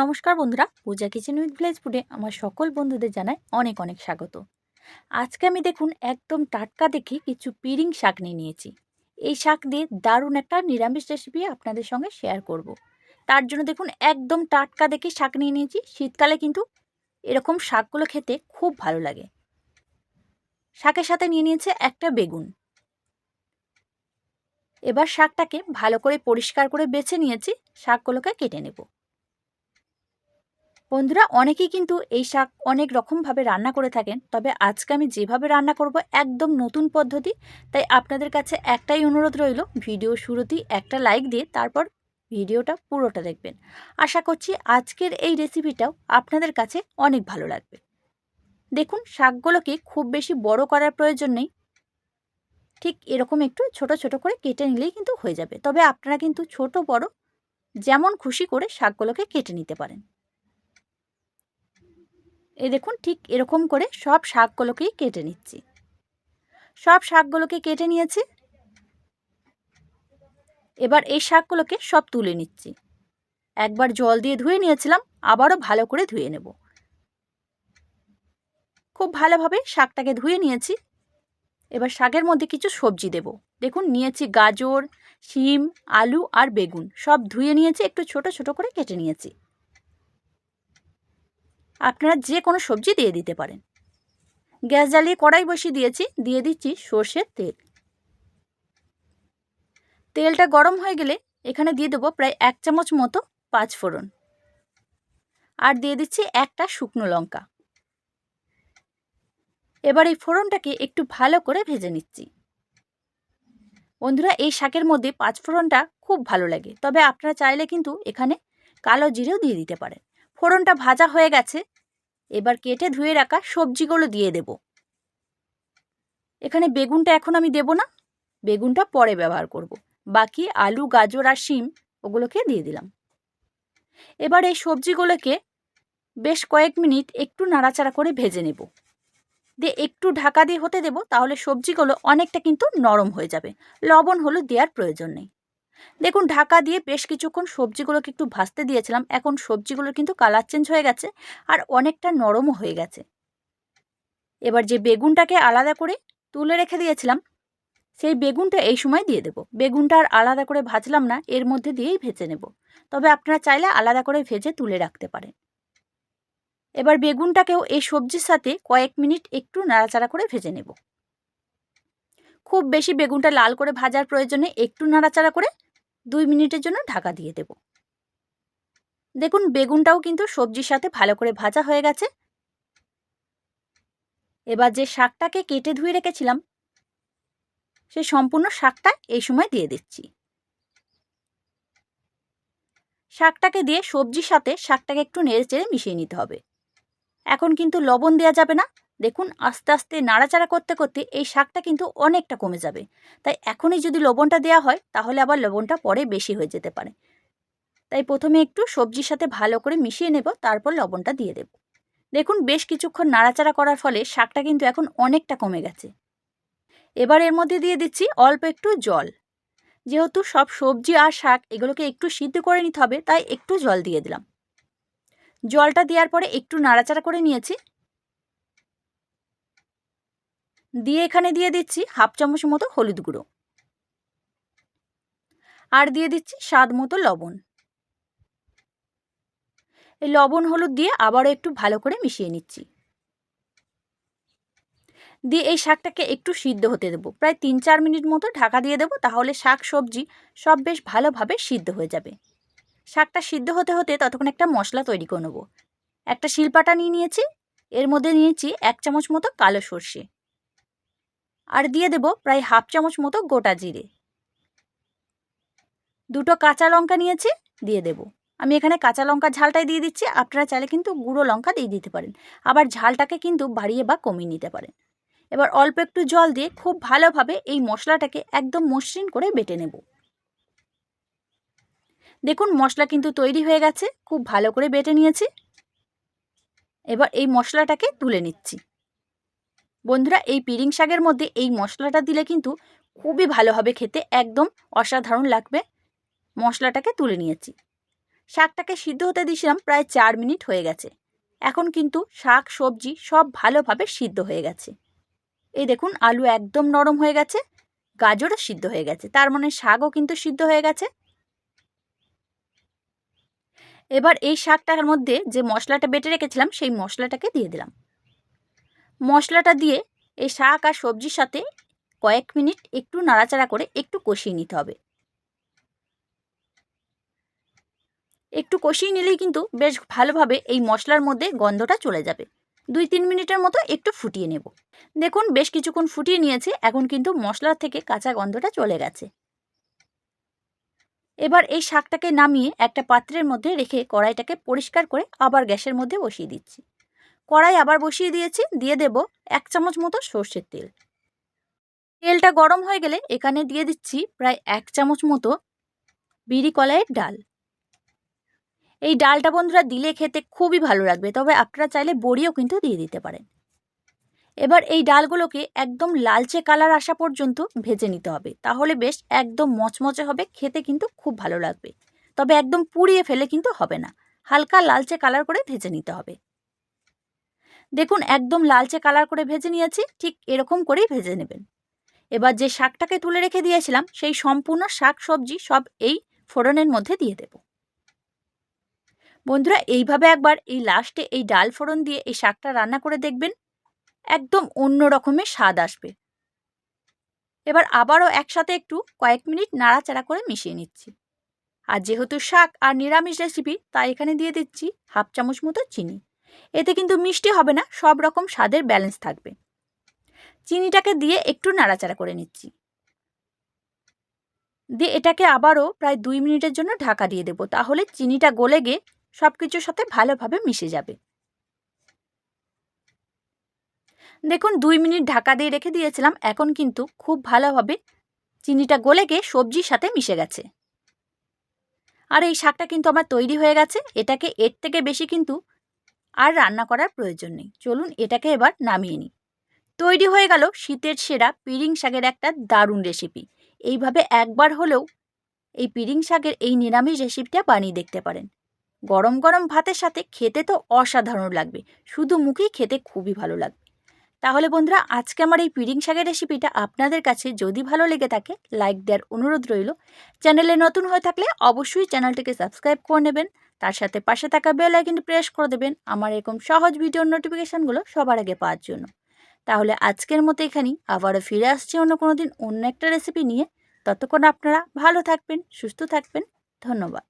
নমস্কার বন্ধুরা, পূজা kitchen with village ফুডে আমার সকল বন্ধুদের জানাই অনেক অনেক স্বাগত। আজকে আমি দেখুন একদম টাটকা দেখে কিছু পিরিং শাক নিয়ে নিয়েছি। এই শাক দিয়ে দারুণ একটা নিরামিষ রেসিপি আপনাদের সঙ্গে শেয়ার করব। তার জন্য দেখুন একদম টাটকা দেখে শাক নিয়ে নিয়েছি, শীতকালে কিন্তু এরকম শাকগুলো খেতে খুব ভালো লাগে। শাকের সাথে নিয়ে নিয়েছে একটা বেগুন। এবার শাকটাকে ভালো করে পরিষ্কার করে বেছে নিয়েছি, শাকগুলোকে কেটে নেব। বন্ধুরা, অনেকেই কিন্তু এই শাক অনেক রকমভাবে রান্না করে থাকেন, তবে আজকে আমি যেভাবে রান্না করব একদম নতুন পদ্ধতি, তাই আপনাদের কাছে একটাই অনুরোধ রইল, ভিডিও শুরুতেই একটা লাইক দিয়ে তারপর ভিডিওটা পুরোটা দেখবেন। আশা করছি আজকের এই রেসিপিটাও আপনাদের কাছে অনেক ভালো লাগবে। দেখুন, শাকগুলোকে খুব বেশি বড় করার প্রয়োজন নেই। ঠিক এরকম একটু ছোট ছোট করে কেটে নিলেই কিন্তু হয়ে যাবে, তবে আপনারা কিন্তু ছোট বড় যেমন খুশি করে শাকগুলোকে কেটে নিতে পারেন। এই দেখুন, ঠিক এরকম করে সব শাকগুলোকেই কেটে নিচ্ছি। সব শাকগুলোকে কেটে নিয়েছি। এবার এই শাকগুলোকে সব তুলে নিচ্ছি। একবার জল দিয়ে ধুয়ে নিয়েছিলাম, আবারও ভালো করে ধুয়ে নেব। খুব ভালোভাবে শাকটাকে ধুয়ে নিয়েছি। এবার শাকের মধ্যে কিছু সবজি দেব। দেখুন, নিয়েছি গাজর, শিম, আলু আর বেগুন। সব ধুয়ে নিয়েছি, একটু ছোট ছোট করে কেটে নিয়েছি। আপনারা যে কোনো সবজি দিয়ে দিতে পারেন। গ্যাস জ্বালিয়ে কড়াই বসিয়ে দিয়েছি, দিয়ে দিচ্ছি সর্ষের তেল। তেলটা গরম হয়ে গেলে এখানে দিয়ে দেবো প্রায় এক চামচ মতো পাঁচ ফোড়ন আর দিয়ে দিচ্ছি একটা শুকনো লঙ্কা। এবার এই ফোড়নটাকে একটু ভালো করে ভেজে নিচ্ছি। বন্ধুরা, এই শাকের মধ্যে পাঁচ ফোড়নটা খুব ভালো লাগে। তবে আপনারা চাইলে কিন্তু এখানে কালো জিরেও দিয়ে দিতে পারেন। ফোড়নটা ভাজা হয়ে গেছে। এবার কেটে ধুয়ে রাখা সবজিগুলো দিয়ে দেব। এখানে বেগুনটা এখন আমি দেব না, বেগুনটা পরে ব্যবহার করব। বাকি আলু, গাজর আর শিম ওগুলোকে দিয়ে দিলাম। এবার এই সবজিগুলোকে বেশ কয়েক মিনিট একটু নাড়াচাড়া করে ভেজে নেব। দিয়ে একটু ঢাকা দিয়ে হতে দেব, তাহলে সবজিগুলো অনেকটা কিন্তু নরম হয়ে যাবে। লবণ, হলুদ দেওয়ার প্রয়োজন নেই। দেখুন, ঢাকা দিয়ে বেশ কিছুক্ষণ সবজিগুলোকে একটু ভাজতে দিয়েছিলাম। এখন সবজিগুলোর কিন্তু কালার চেঞ্জ হয়ে গেছে আর অনেকটা নরমও হয়ে গেছে। এবার যে বেগুনটাকে আলাদা করে তুলে রেখে দিয়েছিলাম, সেই বেগুনটা এই সময় দিয়ে দেব। বেগুনটা আর আলাদা করে ভাজলাম না, এর মধ্যে দিয়েই ভেজে নেব। তবে আপনারা চাইলে আলাদা করে ভেজে তুলে রাখতে পারেন। এবার বেগুনটাকেও এই সবজির সাথে কয়েক মিনিট একটু নাড়াচাড়া করে ভেজে নেব। খুব বেশি বেগুনটা লাল করে ভাজার প্রয়োজনে একটু নাড়াচাড়া করে দুই মিনিটের জন্য ঢাকা দিয়ে দেব। দেখুন, বেগুনটাও কিন্তু সবজির সাথে ভালো করে ভাজা হয়ে গেছে। এবার যে শাকটাকে কেটে ধুয়ে রেখেছিলাম, সে সম্পূর্ণ শাকটা এই সময় দিয়ে দিচ্ছি। শাকটাকে দিয়ে সবজির সাথে শাকটাকে একটু নেড়ে চেড়ে মিশিয়ে নিতে হবে। এখন কিন্তু লবণ দেওয়া যাবে না। দেখুন, আস্তে আস্তে নাড়াচাড়া করতে করতে এই শাকটা কিন্তু অনেকটা কমে যাবে। তাই এখনই যদি লবণটা দেওয়া হয়, তাহলে আবার লবণটা পরে বেশি হয়ে যেতে পারে। তাই প্রথমে একটু সবজির সাথে ভালো করে মিশিয়ে নেব, তারপর লবণটা দিয়ে দেব। দেখুন, বেশ কিছুক্ষণ নাড়াচাড়া করার ফলে শাকটা কিন্তু এখন অনেকটা কমে গেছে। এবার এর মধ্যে দিয়ে দিচ্ছি অল্প একটু জল। যেহেতু সব সবজি আর শাক এগুলোকে একটু সিদ্ধ করে নিতে হবে, তাই একটু জল দিয়ে দিলাম। জলটা দেওয়ার পরে একটু নাড়াচাড়া করে নিয়েছি। দিয়ে এখানে দিয়ে দিচ্ছি হাফ চামচ মতো হলুদ গুঁড়ো। আর দিয়ে দিচ্ছি স্বাদ মতো লবণ। এই লবণ হলুদ দিয়ে আবারও একটু ভালো করে মিশিয়ে নিচ্ছি। দিয়ে এই শাকটাকে একটু সিদ্ধ হতে দেবো। প্রায় তিন চার মিনিট মতো ঢাকা দিয়ে দেবো, তাহলে শাক, সবজি সব বেশ ভালোভাবে সিদ্ধ হয়ে যাবে। শাকটা সিদ্ধ হতে হতে ততক্ষণ একটা মশলা তৈরি করে নেব। একটা শিলপাটা নিয়ে নিয়েছি, এর মধ্যে নিয়েছি এক চামচ মতো কালো সর্ষে। আর দিয়ে দেব প্রায় হাফ চামচ মতো গোটা জিরে। দুটো কাঁচা লঙ্কা নিয়েছি, দিয়ে দেব। আমি এখানে কাঁচা লঙ্কা ঝালটাই দিয়ে দিচ্ছি, আপনারা চাইলে কিন্তু গুঁড়ো লঙ্কা দিয়ে দিতে পারেন। আবার ঝালটাকে কিন্তু বাড়িয়ে বা কমিয়ে নিতে পারেন। এবার অল্প একটু জল দিয়ে খুব ভালোভাবে এই মশলাটাকে একদম মসৃণ করে বেটে নেব। দেখুন, মশলা কিন্তু তৈরি হয়ে গেছে, খুব ভালো করে বেটে নিয়েছি। এবার এই মশলাটাকে তুলে নিচ্ছি। বন্ধুরা, এই পিরিং শাকের মধ্যে এই মশলাটা দিলে কিন্তু খুবই ভালো হবে খেতে, একদম অসাধারণ লাগবে। মশলাটাকে তুলে নিয়েছি। শাকটাকে সিদ্ধ হতে দিয়েছিলাম প্রায় চার মিনিট হয়ে গেছে। এখন কিন্তু শাক, সবজি সব ভালোভাবে সিদ্ধ হয়ে গেছে। এই দেখুন, আলু একদম নরম হয়ে গেছে, গাজরও সিদ্ধ হয়ে গেছে, তার মানে শাকও কিন্তু সিদ্ধ হয়ে গেছে। এবার এই শাকটার মধ্যে যে মশলাটা বেটে রেখেছিলাম, সেই মশলাটাকে দিয়ে দিলাম। মশলাটা দিয়ে এই শাক আর সবজির সাথে কয়েক মিনিট একটু নাড়াচাড়া করে একটু কষিয়ে নিতে হবে। একটু কষিয়ে নিলেই কিন্তু বেশ ভালোভাবে এই মশলার মধ্যে গন্ধটা চলে যাবে। দুই তিন মিনিটের মতো একটু ফুটিয়ে নেব। দেখুন, বেশ কিছুক্ষণ ফুটিয়ে নিয়েছে, এখন কিন্তু মশলা থেকে কাঁচা গন্ধটা চলে গেছে। এবার এই শাকটাকে নামিয়ে একটা পাত্রের মধ্যে রেখে কড়াইটাকে পরিষ্কার করে আবার গ্যাসের মধ্যে বসিয়ে দিচ্ছি। কড়াই আবার বসিয়ে দিয়েছি, দিয়ে দেব এক চামচ মতো সর্ষের তেল। তেলটা গরম হয়ে গেলে এখানে দিয়ে দিচ্ছি প্রায় এক চামচ মতো বিড়ি কলাইয়ের ডাল। এই ডালটা বন্ধুরা দিলে খেতে খুবই ভালো লাগবে, তবে আপনারা চাইলে বড়িও কিন্তু দিয়ে দিতে পারেন। এবার এই ডালগুলোকে একদম লালচে কালার আসা পর্যন্ত ভেজে নিতে হবে, তাহলে বেশ একদম মচমচে হবে, খেতে কিন্তু খুব ভালো লাগবে। তবে একদম পুড়িয়ে ফেলে কিন্তু হবে না, হালকা লালচে কালার করে ভেজে নিতে হবে। দেখুন, একদম লালচে কালার করে ভেজে নিয়েছি, ঠিক এরকম করেই ভেজে নেবেন। এবার যে শাকটাকে তুলে রেখে দিয়েছিলাম, সেই সম্পূর্ণ শাক সবজি সব এই ফোড়নের মধ্যে দিয়ে দেব। বন্ধুরা, এইভাবে একবার এই লাস্টে এই ডাল ফোড়ন দিয়ে এই শাকটা রান্না করে দেখবেন, একদম অন্য রকমের স্বাদ আসবে। এবার আবারও একসাথে একটু কয়েক মিনিট নাড়াচাড়া করে মিশিয়ে নিচ্ছি। আর যেহেতু শাক আর নিরামিষ রেসিপি, তাই এখানে দিয়ে দিচ্ছি হাফ চামচ মতো চিনি। এতে কিন্তু মিষ্টি হবে না, সব রকম স্বাদের ব্যালেন্স থাকবে। চিনিটাকে দিয়ে একটু নাড়াচাড়া করে নিচ্ছি। দিয়ে এটাকে আবারও প্রায় দুই মিনিটের জন্য ঢাকা দিয়ে দেবো, তাহলে চিনিটা গলে গিয়ে সব কিছুর সাথে ভালোভাবে মিশে যাবে। দেখুন, দুই মিনিট ঢাকা দিয়ে রেখে দিয়েছিলাম, এখন কিন্তু খুব ভালোভাবে চিনিটা গলে গিয়ে সবজির সাথে মিশে গেছে। আর এই শাকটা কিন্তু আমার তৈরি হয়ে গেছে, এটাকে এর থেকে বেশি কিন্তু আর রান্না করার প্রয়োজন নেই। চলুন এটাকে এবার নামিয়ে নিই। তৈরি হয়ে গেল শীতের সেরা পিরিং শাকের একটা দারুণ রেসিপি এইভাবে একবার হলেও এই পিরিং শাকের এই নিরামিষ রেসিপিটা বানিয়ে দেখতে পারেন। গরম গরম ভাতের সাথে খেতে তো অসাধারণ লাগবে। শুধু মুখেই খেতে খুবই ভালো লাগবে। তাহলে বন্ধুরা, আজকে আমার এই পিরিং শাকের রেসিপিটা আপনাদের কাছে যদি ভালো লেগে থাকে, লাইক দেওয়ার অনুরোধ রইল। চ্যানেলে নতুন হয়ে থাকলে অবশ্যই চ্যানেলটিকে সাবস্ক্রাইব করে নেবেন, তার সাথে পাশে থাকা বেল আইকনটি প্রেস করে দেবেন আমার এরকম সহজ ভিডিওর নোটিফিকেশানগুলো সবার আগে পাওয়ার জন্য। তাহলে আজকের মতো এখানেই, আবারও ফিরে আসছি অন্য কোনো দিন অন্য একটা রেসিপি নিয়ে। ততক্ষণ আপনারা ভালো থাকবেন, সুস্থ থাকবেন, ধন্যবাদ।